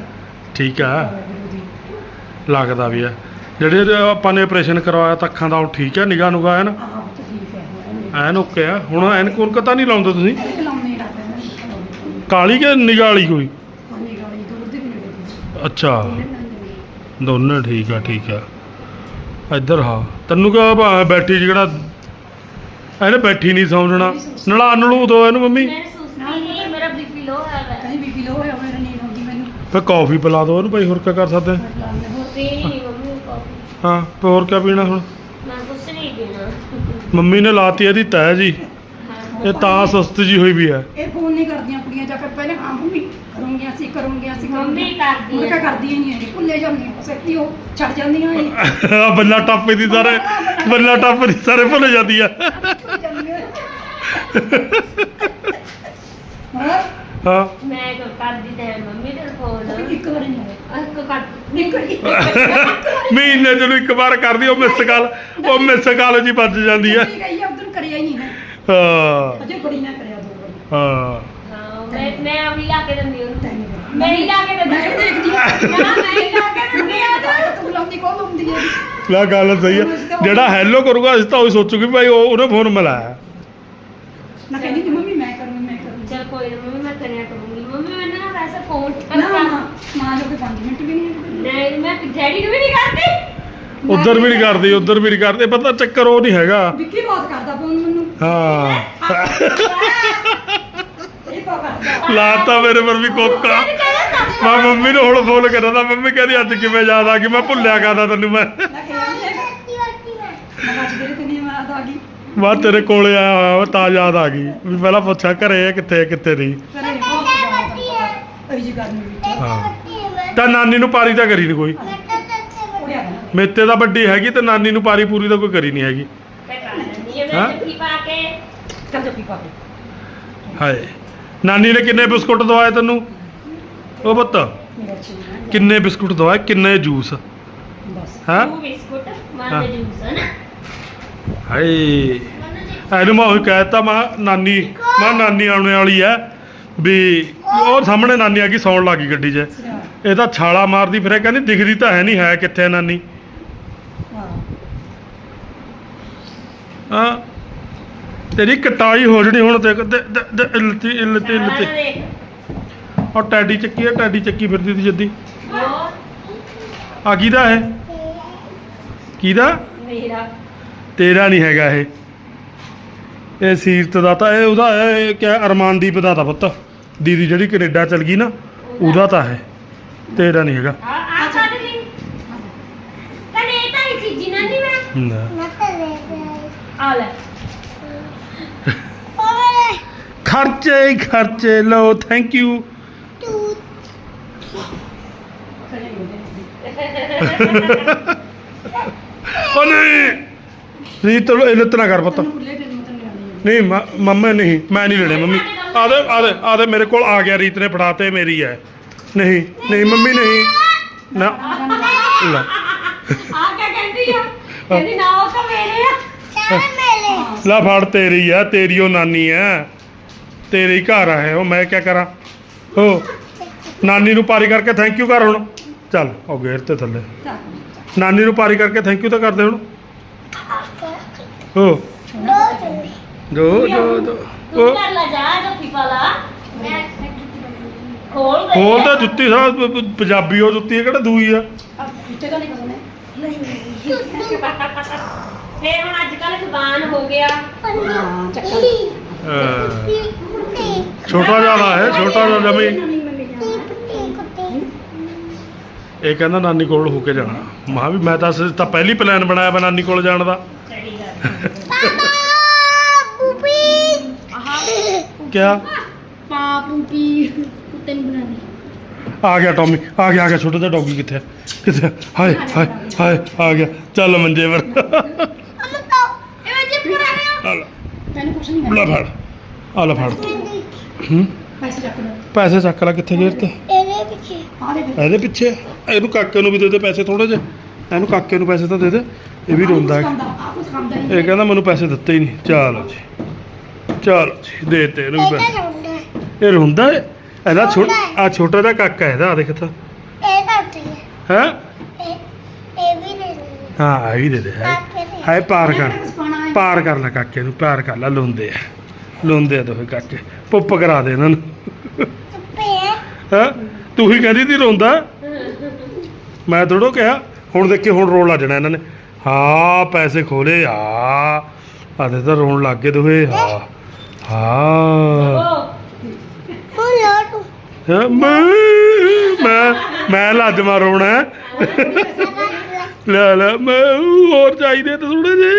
ਠੀਕ ਆ। ਵਾਹਿਗੁਰੂ ਦੀ ਲੱਗਦਾ ਵੀ ਆ। ਜਿਹੜੇ ਆਪਾਂ ਨੇ ਆਪਰੇਸ਼ਨ ਕਰਵਾਇਆ ਤਾਂ ਅੱਖਾਂ ਦਾ ਉਹ ਠੀਕ ਹੈ ਨਿਗਾਹ ਨੁਗਾ ਹੈ ਨਾ ਆਪ ਤਾਂ ਠੀਕ ਹੈ ਹੁਣ ਐਨ ਓਕੇ ਆ। ਹੁਣ ਐਨ ਤਾਂ ਨਹੀਂ ਲਾਉਂਦੇ ਤੁਸੀਂ? ਇਹ ਲਾਉਣੇ ਰੱਖਦੇ ਨੇ ਕਾਲੀ ਕਿ ਨਿਗਾਲੀ ਕੋਈ? ਪਾਣੀ ਗਾਲੀ ਦੂਰ ਦੇ ਵੀ ਨੇੜੇ ਅੱਛਾ। ਦੋਨੇ ਠੀਕ ਆ ਠੀਕ ਆ। ਇੱਧਰ ਹਾਂ। ਤੈਨੂੰ ਕਹ ਬੈਠੀ ਜਿਹੜਾ ਇਹਨੇ ਬੈਠੀ ਨਹੀਂ ਸਮਝਣਾ। ਨਲਾ ਨਲੂ ਦੋ ਇਹਨੂੰ ਮੰਮੀ। ਮੈਂ ਸੁਸਤੀ ਨਹੀਂ ਮੇਰਾ ਬੀਪੀ ਲੋ ਹੈ ਵਾ ਕहीं ਬੀਬੀ ਲੋ ਹੋਇਆ ਮੇਰਾ ਨੀਂਦ ਆਉਂਦੀ ਮੈਨੂੰ। ਫੇ ਕਾਫੀ ਪਿਲਾ ਦੋ ਇਹਨੂੰ ਭਾਈ ਹੋਰ ਕੀ ਕਰ ਸਕਦੇ? ਲਾਉਂਦੇ ਹੋਰ। ਪੀਣੀ ਨਹੀਂ ਮੰਮੀ ਕਾਫੀ ਹਾਂ ਤੇ ਹੋਰ ਕੀ ਪੀਣਾ ਹੁਣ? ਮੈਂ ਕੁਛ ਨਹੀਂ ਪੀਣਾ। ਮੰਮੀ ਨੇ ਲਾਤੀ ਇਹਦੀ ਤੈ ਜੀ। ਇਹ ਤਾਂ ਸੁਸਤ ਜੀ ਹੋਈ ਵੀ ਹੈ। ਇਹ ਫੋਨ ਨਹੀਂ ਕਰਦੀਆਂ ਕੁੜੀਆਂ ਜਾ ਕੇ ਪਹਿਲੇ ਹਾਂ ਮੰਮੀ ਕਰੂੰਗੀਆਂ ਅਸੀਂ ਕਰੂੰਗੀਆਂ ਅਸੀਂ ਮੰਮੀ ਕਰਦੀ ਉਹ ਹੈ ਕਿਆ ਕਰਦੀਆਂ ਨਹੀਂ ਇਹ ਭੁੱਲੇ ਜਾਂਦੀਆਂ ਇੱਥੇ ਉਹ ਛੱਡ ਜਾਂਦੀਆਂ ਇਹ ਆ ਬੱਲਾ ਟੱਪ ਦੀ ਸਾਰੇ ਬੱਲਾ ਟੱਪ ਦੀ ਸਾਰੇ ਭੁੱਲ ਜਾਂਦੀ ਆ ਭੁੱਲ ਜਾਂਦੀਆਂ। ਹਾਂ? ਹਾਂ। ਮੈਂ ਕੋ ਕਰਦੀ ਤੇ ਮੰਮੀ ਤੇ ਫੋਨ ਇੱਕ ਵਾਰੀ ਨਹੀਂ ਹੋਇਆ। ਕੋ ਕਰ। ਇੱਕ ਵਾਰੀ ਮਹੀਨੇ ਚ ਨੂੰ ਇੱਕ ਵਾਰ ਕਰਦੀ ਉਹ ਮਿਸ ਕਾਲ ਉਹ ਮਿਸ ਕਾਲ ਜੀ ਵੱਜ ਜਾਂਦੀ ਆ ਠੀਕ ਹੈ ਉਧਰ ਕਰਿਆ ਹੀ ਨਹੀਂ ਹੈ ਹਾਂ। ਅਜੇ ਬੜੀ ਨਾ ਕਰਿਆ ਦੋ ਵਾਰੀ। ਹਾਂ। ਹਾਂ ਮੈਂ ਮੈਂ ਅਭੀ ਲਾ ਕੇ ਦਿੰਦੀ ਉਹਨੂੰ। ਤੈਨੂੰ ਕਰਿਆ। ਮੈਂ ਹੀ ਲਾ ਕੇ ਦਿੰਦੀ ਮੈਂ ਵੀ ਦੇਖਦੀ ਹਾਂ। ਨਾ ਮੈਂ ਹੀ ਲਾ ਕੇ ਦਿੰਦੀ ਆ ਤਾਂ ਤੂੰ ਲਾਉਂਦੀ ਕੌਣ ਲਾਉਂਦੀ ਹੈ? ਲੈ ਗੱਲ ਸਹੀ ਆ। ਜਿਹੜਾ ਹੈਲੋ ਕਰੂਗਾ ਅਸੀਂ ਤਾਂ ਉਹ ਸੋਚੂਗੇ ਭਾਈ ਉਹ ਉਹਨੇ ਫੋਨ ਮਿਲਾਇਆ। ਮੈਂ ਕਹਿੰਦੀ ਸੀ, ਮੰਮੀ ਮੈਂ ਕਰੂੰਗੀ ਮੈਂ ਕਰੂੰਗੀ। ਚਲ ਕੋਈ ਨਾ ਮੰਮੀ ਮੈਂ ਕਰਿਆ ਕਰੂੰਗੀ। ਮੰਮੀ ਮੈਨੂੰ ਨਾ ਵੈਸੇ ਫੋਨ ਨਾ ਨਾ ਮਾਂ ਜੋ ਕੇ 5 ਮਿੰਟ ਵੀ ਨਹੀਂ ਨਹੀਂ ਮੈਂ ਡੈਡੀ ਨੂੰ ਵੀ ਨਹੀਂ ਕਰਦੀ। ਉਧਰ ਵੀ ਨਹੀਂ ਕਰਦੀ ਉਧਰ ਵੀ ਨਹੀਂ ਕਰਦੇ। ਪਤਾ ਚੱਕਰ ਉਹ ਨਹੀਂ ਹੈਗਾ। ਵਿੱਕੀ ਬਾਤ ਕਰਦਾ ਫੋਨ ਮੈਨੂੰ। ਹਾਂ। ਕਰਦਾ ਲਾਤਾ ਮੇਰੇ ਪਰ ਵੀ ਕੋਕਾ। ਮੈਂ ਮੰਮੀ ਨੂੰ ਹੁਣ ਫੋਨ ਕਰਾਂ ਤਾਂ ਮੰਮੀ ਕਹਿੰਦੀ ਅੱਜ ਕਿਵੇਂ ਯਾਦ ਆ ਗਈ? ਮੈਂ ਭੁੱਲਿਆ ਕਰਦਾ ਤੈਨੂੰ ਮੈਂ। ਮੈਂ ਤੇਰੇ ਕੋਲੇ ਆਇਆ ਹੋਇਆ ਵਾ ਤਾਂ ਯਾਦ ਆ ਗਈ। ਵੀ ਪਹਿਲਾਂ ਪੁੱਛਾਂ ਘਰੇ ਆ ਕਿੱਥੇ ਆ, ਕਿੱਥੇ ਨਹੀਂ? ਤਾਂ ਨਾਨੀ ਨੂੰ ਪਾਰੀ ਤਾਂ ਕਰੀ ਨਹੀਂ ਕੋਈ। ਮੇਤੇ ਤਾਂ ਵੱਡੀ ਹੈਗੀ ਤੇ ਨਾਨੀ ਨੂੰ ਪਾਰੀ ਪੂਰੀ ਤਾਂ ਕੋਈ ਕਰੀ ਨਹੀਂ ਹੈਗੀ। ਹਾਂ? ਹਾਂ? ਮੈਂ ਜੱਫੀ ਪਾ ਕੇ। ਚੱਲ ਜੱਫੀ ਪਾ ਕੇ। ਹਾਏ ਨਾਨੀ ਨੇ ਕਿੰਨੇ ਬਿਸਕੁਟ ਦਵਾਏ ਤੈਨੂੰ? ਉਹ ਪੁੱਤ ਮੇਰਾ ਕਿੰਨੇ ਬਿਸਕੁਟ ਦਵਾਏ ਕਿੰਨੇ ਜੂਸ? ਬਸ ਹਾਂ? ਉਹ ਬਿਸਕੁਟ ਮਾਂ ਹਾਂ। ਦੇ ਜੂਸ। ਹਨ ਹਾਏ ਇਹਨੂੰ ਮੈਂ ਉਹੀ ਕਹਿਤਾ ਮੈਂ ਨਾਨੀ ਮੈਂ ਨਾਨੀ ਆਉਣੇ ਵਾਲੀ ਐ ਵੀ ਉਹ ਸਾਹਮਣੇ ਨਾਨੀ ਆ ਗਈ ਸੌਣ ਲੱਗੀ ਗੱਡੀ 'ਚ। ਇਹ ਤਾਂ ਛਾਲਾ ਮਾਰਦੀ ਫਿਰ ਕਹਿੰਦੀ ਦਿਖਦੀ ਤਾਂ ਹੈ ਨਹੀਂ ਹੈ ਕਿੱਥੇ ਨਾਨੀ? ਹਾਂ। ਤੇਰੀ ਕਟਾਈ ਹੋ ਜਣੀ ਹੁਣ ਤੇ ਤੇ- ਤੇ- ਤੇ ਇਲਤੀ ਇਲਤੀ ਇਲਤੀ ਔਰ ਟੈਡੀ ਚੱਕੀ ਆ ਟੈਡੀ ਚੱਕੀ ਫਿਰਦੀ ਸੀ ਜੱਦੀ ਆ ਕਿਹਦਾ ਹੈ ਕਿਹਦਾ? ਮੇਰਾ। ਤੇਰਾ ਨਹੀਂ ਹੈਗਾ ਇਹ। ਇਹ ਸੀਰਤ ਦਾ ਤਾਂ ਇਹ ਉਹਦਾ ਹੈ, ਇਹ ਕਿਆ ਅਰਮਾਨਦੀਪ ਦਾ ਤਾਂ ਪੁੱਤ। ਦੀਦੀ ਜਿਹੜੀ ਕੈਨੇਡਾ ਚਲ ਗਈ ਨਾ ਉਹਦਾ ਤਾਂ ਹੈ। ਤੇਰਾ ਨਹੀਂ ਹੈਗਾ। ਤਾਂ ਹੀ ਨਾ। ਆ ਲੈ। ਖਰਚੇ ਹੀ ਖਰਚੇ ਲਓ ਥੈਂਕ ਯੂ ਕਰੇ ਉਹ ਨਹੀਂ। ਰੀਤ ਨਾ ਕਰ ਪੁੱਤ। ਤੈਨੂੰ ਭੁੱਲੇ ਤੇ ਮਤਨ ਨਹੀਂ ਨਹੀਂ ਮ- ਮੰਮਾ ਨਹੀਂ ਮੈਂ ਨਹੀਂ ਲੈਣੇ ਮੰਮੀ। ਆਦੇ ਆਦੇ ਆਦੇ ਮੇਰੇ ਕੋਲ ਆ ਗਿਆ ਰੀਤ ਨੇ ਫੜਾਤੇ ਮੇਰੀ ਹੈ ਨਹੀਂ ਨਹੀਂ ਮੰਮੀ ਨਹੀਂ। ਨਾ। ਲੈ ਆ ਕਿਆ ਕਹਿੰਦੀ ਆ। ਕਹਿੰਦੀ ਨਾ ਉਹ ਤਾਂ ਮੇਰੇ ਆ। ਲੈ ਫੜ ਤੇਰੀ ਆ ਤੇਰੀ ਉਹ ਨਾਨੀ ਆ। ਤੇਰੇ ਹੀ ਘਰ ਆ ਇਹ ਉਹ ਮੈਂ ਕੀ ਕਰਾਂ? ਹੋ ਨਾਨੀ ਨੂੰ ਪਾਰੀ ਕਰਕੇ ਥੈਂਕ ਯੂ ਕਰ ਹੁਣ। ਚੱਲ ਉਹ ਗੇਰ ਤੇ ਥੱਲੇ। ਨਾਨੀ ਨੂੰ ਪਾਰੀ ਕਰਕੇ ਥੈਂਕ ਯੂ ਤਾਂ ਕਰਦੇ ਹੁਣ। ਹੋ। ਜੋ ਜੋ ਜੋ ਤੂੰ ਉਹ ਕਰ ਲੈ ਜਾ ਜੱਫੀ ਪਾ ਲਾ। ਖੋਲ ਦੇ ਖੋਲ ਤਾਂ ਜੁੱਤੀ। ਸਾਹ ਪੰਜਾਬੀ ਉਹ ਜੁੱਤੀ ਹੈ ਕਿਹੜਾ ਦੂਈ ਆ? ਇੱਥੇ ਤਾਂ ਨਹੀਂ ਕਰਨੇ ਫੇਰ ਹੁਣ ਅੱਜ ਕੱਲ ਜ਼ਬਾਨ ਹੋ ਗਿਆ ਹਾਂ ਚੱਕਰ ਅਹ, ਛੋਟਾ ਜ਼ਿਆਦਾ ਹੈ ਛੋਟਾ ਜਿਹਾ ਜਮੀ ਇਹ ਕਹਿੰਦਾ ਨਾਨੀ ਕੋਲ ਹੋ ਕੇ ਜਾਣਾ ਮਾ ਵੀ ਮੈਂ ਤਾਂ ਸ- ਤਾਂ ਪਹਿਲੀ ਪਲਾਨ ਬਣਾਇਆ ਵਾ ਨਾਨੀ ਕੋਲ ਜਾਣ ਦਾ ਚੜੀ ਗੱਲ ਕਿਆ ਪਾਪੂਪੀ ਕੁੱਤੇ ਨੂੰ ਬਣਾਉਂਦੀ ਆ ਗਿਆ ਟੌਮੀ ਆ ਗਿਆ ਆ ਗਿਆ ਛੋਟਾ ਜਿਹਾ ਡੌਗੀ ਕਿੱਥੇ ਹੈ? ਕਿੱਥੇ ਹੈ? ਹਾਏ ਹਾਏ ਹਾਏ ਆ ਗਿਆ ਚੱਲ ਮੰਜੇ ਪਰ ਅਮਾ ਤਾਂ ਇਹ ਵਜੇ ਪੂਰਾ ਗਿਆ ਆ ਲੈ ਤੈਨੂੰ ਕੁਛ ਨਹੀਂ ਲੈ ਫੜ। ਆ ਲੈ ਫੜ ਹੂੰ? ਪੈਸੇ ਚੱਕ ਲੈ ਪੈਸੇ ਚੱਕ ਲੈ ਕਿੱਥੇ ਗਏ ਤੇ। ਇਹਦੇ ਪਿੱਛੇ। ਆ ਦੇ ਇਹਦੇ ਪਿੱਛੇ। ਇਹਨੂੰ ਕਾਕੇ ਨੂੰ ਵੀ ਦੇ ਦੇ ਪੈਸੇ ਥੋੜੇ ਜਿਹੇ। ਇਹਨੂੰ ਕਾਕੇ ਨੂੰ ਪੈਸੇ ਤਾਂ ਦੇ ਦੇ। ਇਹ ਵੀ ਰੋਂਦਾ ਹੈ। ਇਹ ਕਹਿੰਦਾ ਮੈਨੂੰ ਪੈਸੇ ਦਿੱਤੇ ਹੀ ਨਹੀਂ। ਚਲੋ ਜੀ। ਚਲੋ ਜੀ। ਦੇ ਤੇ ਇਹਨੂੰ ਵੀ ਪੈਸੇ। ਇਹ ਰੋਂਦਾ ਹੈ? ਇਹਦਾ ਛੋਟਾ ਆ ਛੋਟਾ ਜਿਹਾ ਕਾਕਾ ਇਹਦਾ ਆ ਦੇਖ ਤਾਂ ਇਹ ਤਾਂ ਹੁੰਦੀ ਹੈ ਹੈ। ਇਹ ਇਹ ਵੀ ਨਹੀਂ ਹਾਂ ਆ ਵੀ ਦੇ ਦੇ ਹੈ। ਕਾਕੇ ਦੇ ਹਾਏ ਪਾਰ ਕਰ। ਪਾਰ ਕਰ ਲੈ ਕਾਕੇ ਨੂੰ ਪਿਆਰ ਕਰ ਲੈ ਲੁੰਦੇ ਆ। ਲੁੰਦੇ ਆ ਦੋਵੇਂ ਕਾਕੇ। ਪੁੱਪ ਕਰਾ ਦੇ ਇਹਨਾਂ ਨੂੰ। ਹਾਂ? ਤੂੰ ਹੀ ਕਹਿੰਦੀ ਤੀ ਰੋਂਦਾ? ਮੈਂ ਥੋੜੋ ਕਿਹਾ ਹੁਣ ਦੇਖੀ ਹੁਣ ਰੋਣ ਲੱਗ ਜਾਣਾ ਇਹਨਾਂ ਨੇ। ਹਾਂ ਪੈਸੇ ਖੋਲੇ ਆ ਆਦੇ ਤਾਂ ਰੋਣ ਲੱਗ ਗਏ ਦੋਹੇ ਹਾਂ। ਹਾਂ। ਹਾਂ, ਮੈਂ ਮੈਂ ਮੈਂ ਲਾਜਮਾ ਲੈ ਲੈ ਮੈਂ ਹੋਰ ਚਾਹੀਦੇ ਤਾਂ ਥੋੜੇ ਜਿਹੇ।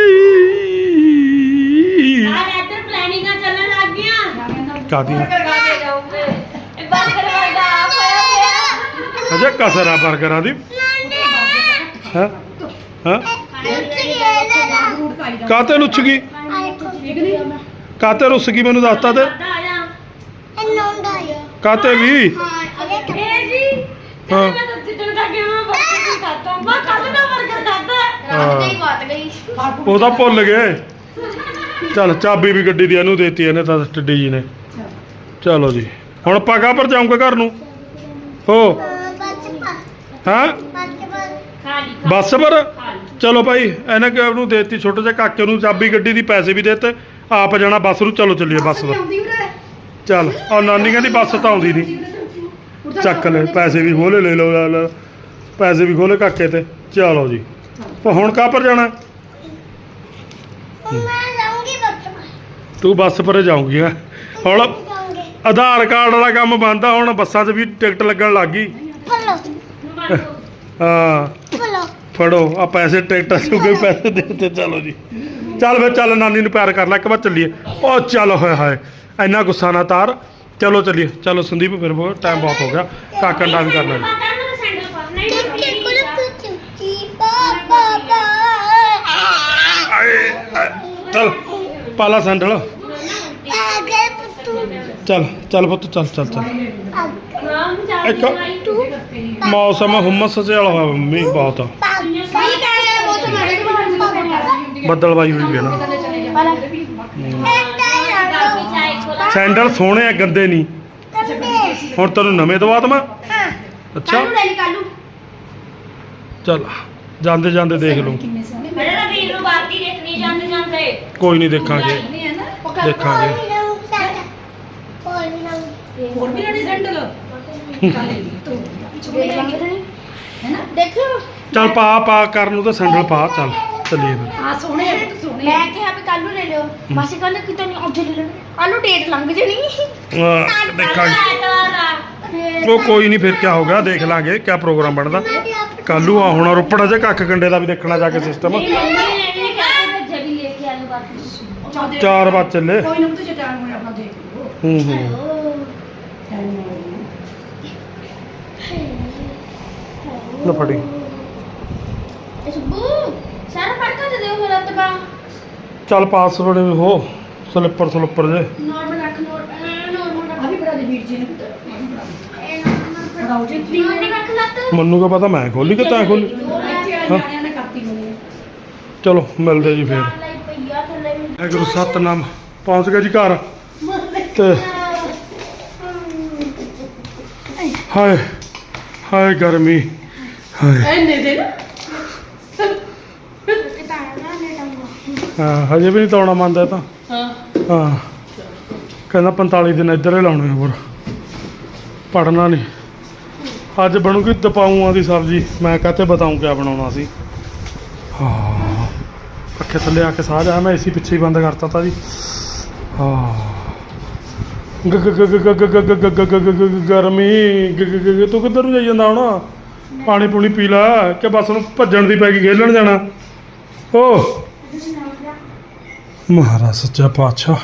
ਆ ਇੱਧਰ ਪਲੈਨਿੰਗਾਂ ਚੱਲਣ ਲੱਗ ਗਈਆਂ। ਕਾਦੀ ਕਰਵਾ ਕੇ ਜਾਊਂਗੇ। ਇਹ ਵਰਗਾ ਅਜੇ ਕਸਰ ਬਰਗਰਾਂ ਦੀ। ਹਾਂ? ਹਾਂ? ਜਾ ਕਾਤੇ ਲੁੱਚ ਗਈ? ਕਾਤੇ ਰੁੱਸ ਗਈ ਮੈਨੂੰ ਦੱਸਤਾ ਤੇ? ਜਾ। ਕਾਤੇ ਵੀ ਇਹ ਜੀ ਹਾਂ। ਹਾਂ ਮੈਂ ਤਾਂ ਜਿੱਦਣ ਦਾ ਗਿਆ ਮੈਂ ਬਰਗਰ ਨਹੀਂ ਖਾਤਾ ਮੈਂ ਕੱਲ ਦਾ ਬਰਗਰ ਬਾਤ ਗਈ। ਉਹ ਤਾਂ ਭੁੱਲ ਗਏ। ਚੱਲ ਚਾਬੀ ਵੀ ਗੱਡੀ ਦੀ ਇਹਨੂੰ ਦੇਤੀ ਇਹਨੇ ਤਾਂ ਟੱਡੀ ਜੀ ਨੇ। ਚਲੋ ਜੀ। ਹੁਣ ਪਗਾ ਪਰ ਜਾਊਂਗਾ ਘਰ ਨੂੰ। ਹੋ। ਹਾਂ? ਬੱਸ ਪਰ? ਚਲੋ ਭਾਈ ਇਹਨੇ ਕਿ ਉਹਨੂੰ ਦੇਤੀ ਛੋਟੇ ਜਿਹੇ ਕਾਕੇ ਨੂੰ ਚਾਬੀ ਗੱਡੀ ਦੀ ਪੈਸੇ ਵੀ ਦੇਤੇ। ਆਪ ਜਾਣਾ ਬੱਸ ਨੂੰ। ਚਲੋ ਚੱਲੀਏ ਬੱਸ ਪਰ ਚੱਲ ਉਹ ਨਾਨੀ ਕਹਿੰਦੀ ਬੱਸ ਤਾਂ ਆਉਂਦੀ ਨਹੀਂ ਚੱਕ ਲੈ ਪੈਸੇ ਵੀ ਖੋਲੇ ਲੈ ਲਓ ਲੈ ਲਓ। ਪੈਸੇ ਵੀ ਖੋਲੇ ਕਾਕੇ ਤੇ। ਚਲੋ ਜੀ। ਉਹ ਹੁਣ ਕਾਹ ਪਰ ਜਾਣਾ? ਤੂੰ ਬੱਸ ਪਰ ਜਾਊਂਗੀ ਹੈਂ। ਹੁਣ ਆਧਾਰ ਕਾਰਡ ਵਾਲਾ ਕੰਮ ਬੰਦ ਆ ਹੁਣ ਬੱਸਾਂ 'ਚ ਵੀ ਟਿਕਟ ਲੱਗਣ ਲੱਗ ਗਈ। ਹਾਂ। ਫੜੋ। ਆ ਪੈਸੇ ਟਿਕਟਾਂ ਚੁੱਕੇ ਪੈਸੇ ਦੇ ਤੇ ਚਲੋ ਜੀ। ਚੱਲ ਫਿਰ ਚੱਲ ਨਾਨੀ ਨੂੰ ਪਿਆਰ ਕਰ ਲੈ। ਇੱਕ ਵਾਰ ਚੱਲੀਏ। ਉਹ ਚੱਲ ਹੋਏ ਹਾਏ। ਇੰਨਾ ਗੁੱਸਾ ਨਾ ਤਾਰ। ਚਲੋ ਚੱਲੀਏ। ਚਲੋ ਸੰਦੀਪ ਫਿਰ ਬਹੁਤ ਟਾਈਮ ਬਹੁਤ ਹੋ ਗਿਆ। ਕਾਕਾ ਵੀ ਕਰਨਾ ਜੀ ਚੱਲ ਪਾਲਾ ਸੈਂਡਲ। ਚੱਲ ਚੱਲ ਪੁੱਤ ਚੱਲ ਚੱਲ ਚੱਲ। ਇੱਕ ਮੌਸਮ ਹੁਮਸ ਜਿਹਾ ਹੋਇਆ ਮੀਂਹ ਬਹੁਤ। ਆ ਬੱਦਲਵਾਈ ਹੋਈ ਹੈ ਨਾ। ਸੈਂਡਲ ਸੋਹਣੇ ਆ ਗੰਦੇ ਨਹੀਂ। ਹੁਣ ਤੈਨੂੰ ਨਵੇਂ ਦਵਾ ਦਵਾਂ। ਅੱਛਾ। ਲੈ ਲਈ ਕੱਲੂ ਚੱਲ। ਜਾਂਦੇ ਜਾਂਦੇ ਦੇਖ ਲਓ। ਕਿੰਨੇ ਸੋਹਣੇ ਮੇਰੇ ਨਾਲ ਵੀਰ ਨੂੰ ਬਾਤੀ ਦੇਖਣੀ ਜਾਂਦੇ ਜਾਂਦੇ। ਕੋਈ ਨਹੀਂ ਦੇਖਾਂਗੇ। ਨਹੀਂ ਹੈ ਨਾ। ਦੇਖਾਂਗੇ। ਹੋਰ ਵੀ ਲੈਣੀ ਸੈਂਡਲ? ਦੇਖ ਲਾਂਗੇ ਤਾਂ ਨਹੀਂ ਹੈ ਨਾ? ਦੇਖੋ ਚੱਲ ਪਾ ਪਾ ਕਰਨ ਨੂੰ ਤਾਂ ਸੈਂਡਲ ਪਾ ਚੱਲ। ਚੱਲੀਏ ਫਿਰ। ਆ ਸੋਹਣੇ ਆ ਪੁੱਤ, ਸੋਹਣੇ ਆ। ਮੈਂ ਕਿਹਾ ਵੀ ਕੱਲੂ ਲੈ ਲਿਓ। ਮਾਸੀ ਕਹਿੰਦੇ ਕਿਤੇ ਨਹੀਂ ਅੱਜ ਲੈ ਲੈਣਾ ਕੱਲੂ ਡੇਟ ਲੰਘ ਜਣੀ। ਦੇਖਾਂਗੇ। ਐਤਵਾਰ ਆ। ਉਹ ਕੋਈ ਨਹੀਂ ਫਿਰ ਕੀ ਹੋਗਾ ਦੇਖ ਲਾਂਗੇ ਕੀ ਪ੍ਰੋਗਰਾਮ ਬਣਦਾ। ਕੱਲੂ ਆ ਹੁਣ ਰੋਪੜਾ ਜੇ ਕੱਖ ਕੰਡੇ ਦਾ ਵੀ ਦੇਖਣਾ ਜਾ ਕੇ ਸਿਸਟਮ ਆਲੂ ਬਾਤੀ ਚੱਲ ਦੇਖ ਚਾਰ ਵਜੇ ਚੱਲੇ ਕੋਈ ਨਾ ਜੇ ਟਾਈਮ ਹੋਇਆ ਆਪਣਾ ਦੇਖ ਲਓ। ਹੂੰ ਹੂੰ। ਟਾਈਮ ਹੋਇਆ ਲੈ ਫੜੀ। ਇਸ ਬੂ ਸਾਰਾ ਪੜਕਾ ਦੇ ਦਿਓ ਰੱਤ ਬਾ ਚੱਲ ਪਾਸ ਬੜੇ ਹੋ ਸਲਿੱਪਰ ਸਲਿੱਪਰ ਜੇ। ਨਾਰਮਲ ਰੱਖ ਨਾਰਮਲ ਆ ਵੀ ਬੜਾ ਦੇ ਵੀਰ ਜੀ ਨੇ ਦੇ। ਰੱਖ ਲੱਤ ਮੰਨੂ ਕਾ ਪਤਾ ਮੈਂ ਖੋਲੀ ਕਿ ਤੈਂ ਖੋਲੀ? ਇੱਥੇ ਆ ਨਿਆਣਿਆਂ ਨੇ ਕਰਤੀ ਹੋਣੀ ਹੈ। ਚਲੋ ਮਿਲਦੇ ਜੀ ਫੇਰ। ਵੀ ਵਾਹਿਗੁਰੂ ਸਤਨਾਮ। ਪਹੁੰਚ ਗਏ ਜੀ ਘਰ। ਤੇ ਹਾਏ ਹਾਏ ਗਰਮੀ। ਹਾਏ। ਐਨੇ ਨਾ ਹਾਂ ਹਜੇ ਵੀ ਨਹੀਂ ਤਾਉਣਾ ਮੰਨਦਾ ਇਹ ਤਾਂ। ਹਾਂ। ਹਾਂ। ਕਹਿੰਦਾ 45 ਦਿਨ ਇੱਧਰ ਹੀ ਲਾਉਣੇ ਹੋਰ। ਪੜਨਾ ਨਹੀਂ। ਅੱਜ ਬਣੂਗੀ ਦਪਾਉਂਆਂ ਦੀ ਸਬਜ਼ੀ ਮੈਂ ਕਹਤੇ ਬਤਾਉਂ ਕਿਆ ਬਣਾਉਣਾ ਸੀ ਹਾਂ ਪੱਖੇ ਥੱਲੇ ਆ ਕੇ ਸਾਹ ਜਾ ਮੈਂ ਏਸੀ ਪਿੱਛੇ ਬੰਦ ਕਰਤਾ ਤਾ ਜੀ ਹਾਂ ਗਰਮੀ ਤੂੰ ਕਿੱਧਰ ਨੂੰ ਜਾਈ ਜਾਂਦਾ ਹੁਣ ਪਾਣੀ ਪੂਣੀ ਪੀ ਲੈ ਕਿ ਬਸ ਨੂੰ ਭੱਜਣ ਦੀ ਪੈ ਗਈ ਖੇਲਣ ਜਾਣਾ ਓ ਮਹਾਰਾਜ ਸੱਚਾ ਪਾਤਸ਼ਾਹ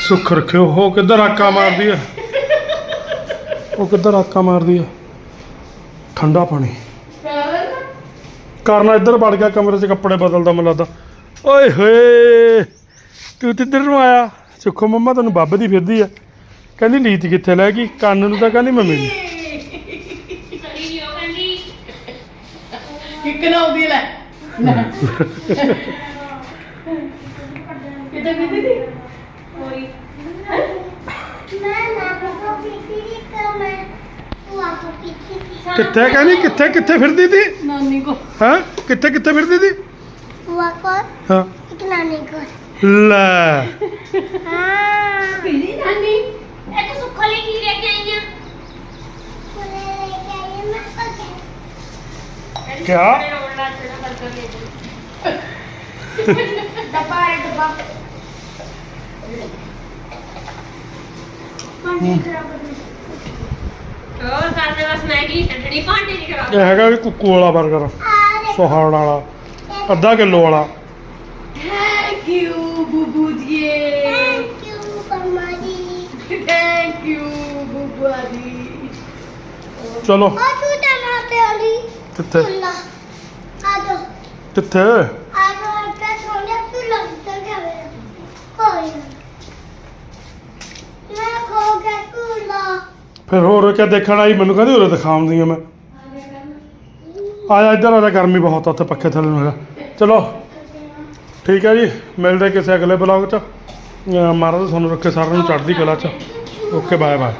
ਸੁੱਖ ਰੱਖਿਓ ਹੋ ਕਿੱਧਰ ਆਕਾ ਮਾਰਦੀ ਹੈ ਉਹ ਕਿੱਧਰ ਆਕਾ ਮਾਰਦੀ ਆ? ਠੰਡਾ ਪਾਣੀ। ਕਰਨਾ ਇੱਧਰ ਵੜ ਗਿਆ ਕਮਰੇ 'ਚ ਕੱਪੜੇ ਬਦਲਦਾ ਮੈਨੂੰ ਲੱਗਦਾ। ਓਏ ਹੋਏ ਤੂੰ ਤੇ ਇੱਧਰ ਨੂੰ ਆਇਆ? ਸੁੱਖੋ ਮੰਮਾ ਤੈਨੂੰ ਬੱਬਦੀ ਫਿਰਦੀ ਆ। ਕਹਿੰਦੀ ਨੀਤ ਕਿੱਥੇ ਲੈ ਗਈ? ਕੰਨ ਨੂੰ ਤਾਂ ਕਹਿੰਦੀ ਮੈਂ ਕਿੱਕ ਨਾ ਆਉਂਦੀ ਲੈ। ਕਿਤੇ ਕਿਤੇ ਦੀ? ਕੋਈ। ਕਿੱਥੇ ਕਹਿੰਦੀ ਕਿੱਥੇ ਕਿੱਥੇ ਫਿਰਦੀ ਤੀ? ਨਾਨੀ ਕੋ ਹਾਂ? ਕਿੱਥੇ ਕਿੱਥੇ ਫਿਰਦੀ ਤੀ? ਬੁਆ ਕੋਲ? ਹਾਂ। ਇੱਕ ਨਾਨੀ ਕੋਲ। ਲੈ। ਹਾਂ। ਪੀਲੀ ਨਾਨੀ? ਇਹ ਤਾਂ ਸੁੱਖਾ ਲਈ ਕੀ ਲੈ ਕੇ ਲੈ ਕੇ ਆਈ ਕਿਆ? ਕੇ ਡੱਬਾ ਹੈ ਡੱਬਾ। ਮੰਮੀ ਖਰਾਬ ਕਰ ਹੋਰ ਕਰਦੇ ਬਸ ਮੈਗੀ ਛੱਡਣੀ ਭਾਂਡੇ ਨਹੀਂ ਖਰਾਬ। ਇਹ ਹੈਗਾ ਵੀ ਕੁੱਕੂ ਵਾਲਾ 버ਗਰ ਸੁਹਾਣ ਵਾਲਾ ਅੱਧਾ ਕਿਲੋ ਵਾਲਾ। ਥੈਂਕ ਯੂ ਬੂਬੂ ਜੀ। ਥੈਂਕ ਯੂ ਮਮਾ ਜੀ। ਥੈਂਕ ਯੂ ਬੂਬੂ ਜੀ। ਚਲੋ। ਆ ਤੂੰ ਤਾਂ ਨਾ ਤੇ ਆਲੀ ਕਿੱਥੇ ਆ ਜਾ ਕਿੱਥੇ ਆ ਜਾ ਅੱਟਾ ਸੋਨੇ ਤੂੰ ਲੱਗ ਤਾਂ ਜਾਵੇ ਕੋਈ ਨਾ ਮੈਂ ਖੋ ਗਿਆ ਤੁਲਾ ਫਿਰ ਹੋਰ ਕਿਆ ਦੇਖਣ ਆਈ? ਮੈਨੂੰ ਕਹਿੰਦੀ ਉਰੇ ਦਿਖਾਉਂਦੀ ਆ ਮੈਂ। ਆਇਆ ਇੱਧਰ, ਆਇਆ ਗਰਮੀ ਬਹੁਤ ਆ ਉੱਥੇ ਪੱਖੇ ਥੱਲੇ ਨੂੰ ਹੈਗਾ। ਚਲੋ, ਠੀਕ ਹੈ ਜੀ, ਮਿਲਦੇ ਕਿਸੇ ਅਗਲੇ ਬਲੌਗ 'ਚ। ਮਹਾਰਾਜ ਤੁਹਾਨੂੰ ਰੱਖੇ ਸਾਰਿਆਂ ਨੂੰ ਚੜ੍ਹਦੀ ਕਲਾ 'ਚ। Okay bye bye